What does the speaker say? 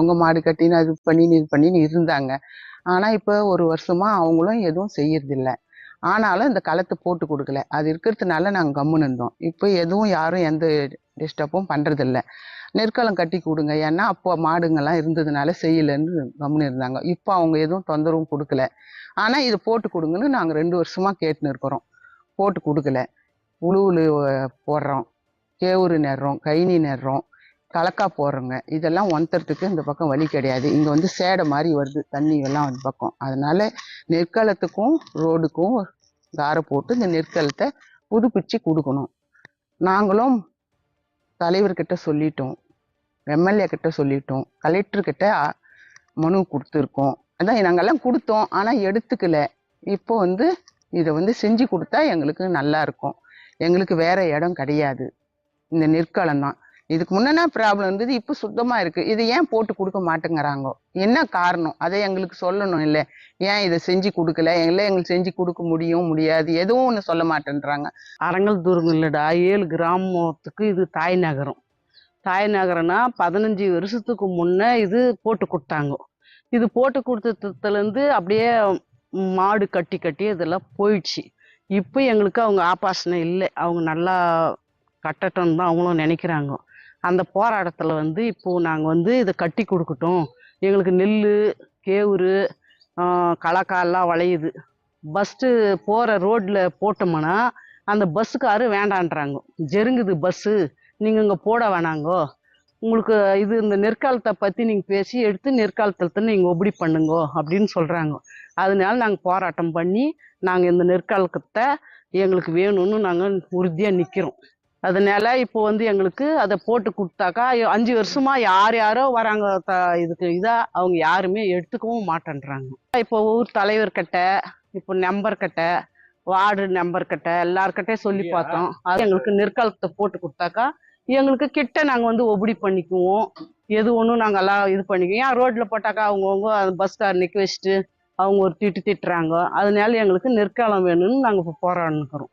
அவங்க மாடு கட்டின்னு அது பண்ணின்னு இது பண்ணின்னு இருந்தாங்க. ஆனால் இப்போ ஒரு வருஷமா அவங்களும் எதுவும் செய்யறதில்ல. ஆனாலும் இந்த களத்தை போட்டு கொடுக்கல. அது இருக்கிறதுனால நாங்கள் கம்முன்னு இருந்தோம். இப்போ எதுவும் யாரும் எந்த டிஸ்டர்பும் பண்ணுறதில்ல நெற்களம் கட்டி கொடுங்க. ஏன்னா அப்போ மாடுங்கள்லாம் இருந்ததுனால செய்யலைன்னு கம்முன்னு இருந்தாங்க. இப்போ அவங்க எதுவும் தொந்தரவும் கொடுக்கல. ஆனால் இதை போட்டு கொடுங்கன்னு நாங்கள் ரெண்டு வருஷமா கேட்டுன்னு இருக்கிறோம். போட்டு கொடுக்கல. உழுவுல போடுறோம். கேவுரு நடுறோம். கைனி நடுறோம். கலக்கா போடுறோங்க. இதெல்லாம் ஒன்றுறதுக்கு இந்த பக்கம் வழி கிடையாது. இங்கே வந்து சேடை மாதிரி வருது. தண்ணி எல்லாம் அந்த பக்கம். அதனால் நெற்களத்துக்கும் ரோடுக்கும் காரை போட்டு இந்த நெற்களத்தை புதுப்பிச்சு கொடுக்கணும். நாங்களும் தலைவர்கிட்ட சொல்லிட்டோம். எம்எல்ஏ கிட்ட சொல்லிட்டோம். கலெக்டர்கிட்ட மனு கொடுத்துருக்கோம். அதான் நாங்கள்லாம் கொடுத்தோம். ஆனால் எடுத்துக்கல. இப்போ வந்து இதை வந்து செஞ்சு கொடுத்தா எங்களுக்கு நல்லா இருக்கும். எங்களுக்கு வேற இடம் கிடையாது. இந்த நெற்களம் தான் இதுக்கு முன்னே ப்ராப்ளம் இருந்தது இப்போ சுத்தமா இருக்கு. இது ஏன் போட்டு கொடுக்க மாட்டேங்கிறாங்க? என்ன காரணம்? அதை எங்களுக்கு சொல்லணும் இல்லை? ஏன் இதை செஞ்சு கொடுக்கல? இல்லை எங்களுக்கு செஞ்சு கொடுக்க முடியும் முடியாது? எதுவும் ஒன்று சொல்ல மாட்டேன்றாங்க. அரங்கல் தூரம் இல்லடா. ஏழு கிராமத்துக்கு இது தாய் நகரம். தாய் நகரம்னா பதினஞ்சு வருஷத்துக்கு முன்னே இது போட்டு கொடுத்தாங்க. இது போட்டு கொடுத்ததுலேருந்து அப்படியே மாடு கட்டி கட்டி இதெல்லாம் போயிடுச்சு. இப்போ எங்களுக்கு அவங்க ஆபாசனை இல்லை. அவங்க நல்லா கட்டட்டும் தான் அவங்களும் நினைக்கிறாங்க. அந்த போராட்டத்தில் வந்து இப்போது நாங்கள் வந்து இதை கட்டி கொடுக்கட்டும். எங்களுக்கு நெல் கேவுரு கலக்காலாம் விளையுது. பஸ்ட்டு போகிற ரோட்டில் போட்டோம்னா அந்த பஸ்ஸுக்காரு வேண்டான்றாங்க. ஜெருங்குது பஸ்ஸு நீங்கள் இங்கே போட வேணாங்கோ. உங்களுக்கு இது இந்த நெற்காலத்தை பற்றி நீங்கள் பேசி எடுத்து நெற்காலத்தில் நீங்கள் ஒப்படி பண்ணுங்கோ அப்படின்னு சொல்கிறாங்க அதனால நாங்கள் போராட்டம் பண்ணி நாங்கள் இந்த நெற்காலத்தை எங்களுக்கு வேணும்னு நாங்கள் உறுதியாக நிற்கிறோம் அதனால இப்போ வந்து எங்களுக்கு அதை போட்டு கொடுத்தாக்கா அஞ்சு வருஷமா யார் யாரோ வராங்க த- இதுக்கு இதாக அவங்க யாருமே எடுத்துக்கவும் மாட்டேன்றாங்க. இப்போ ஊர் தலைவர்கிட்ட இப்போ நம்பர் கிட்ட வார்டு நம்பர் கிட்ட எல்லார்கிட்டயும் சொல்லி பார்த்தோம். அது எங்களுக்கு நெற்காலத்தை போட்டு கொடுத்தாக்கா எங்களுக்கு கிட்ட நாங்கள் வந்து ஒபடி பண்ணிக்குவோம். எது ஒன்றும் நாங்கள் எல்லாம் இது பண்ணிக்குவோம். ஏன் ரோட்டில் போட்டாக்கா அவங்கவுங்க அந்த பஸ்கார் நிற்க வச்சுட்டு அவங்க ஒரு திட்டு திட்டுறாங்க. அதனால எங்களுக்கு நெற்காலம் வேணும்னு நாங்கள் இப்போ போராடினுக்கிறோம்.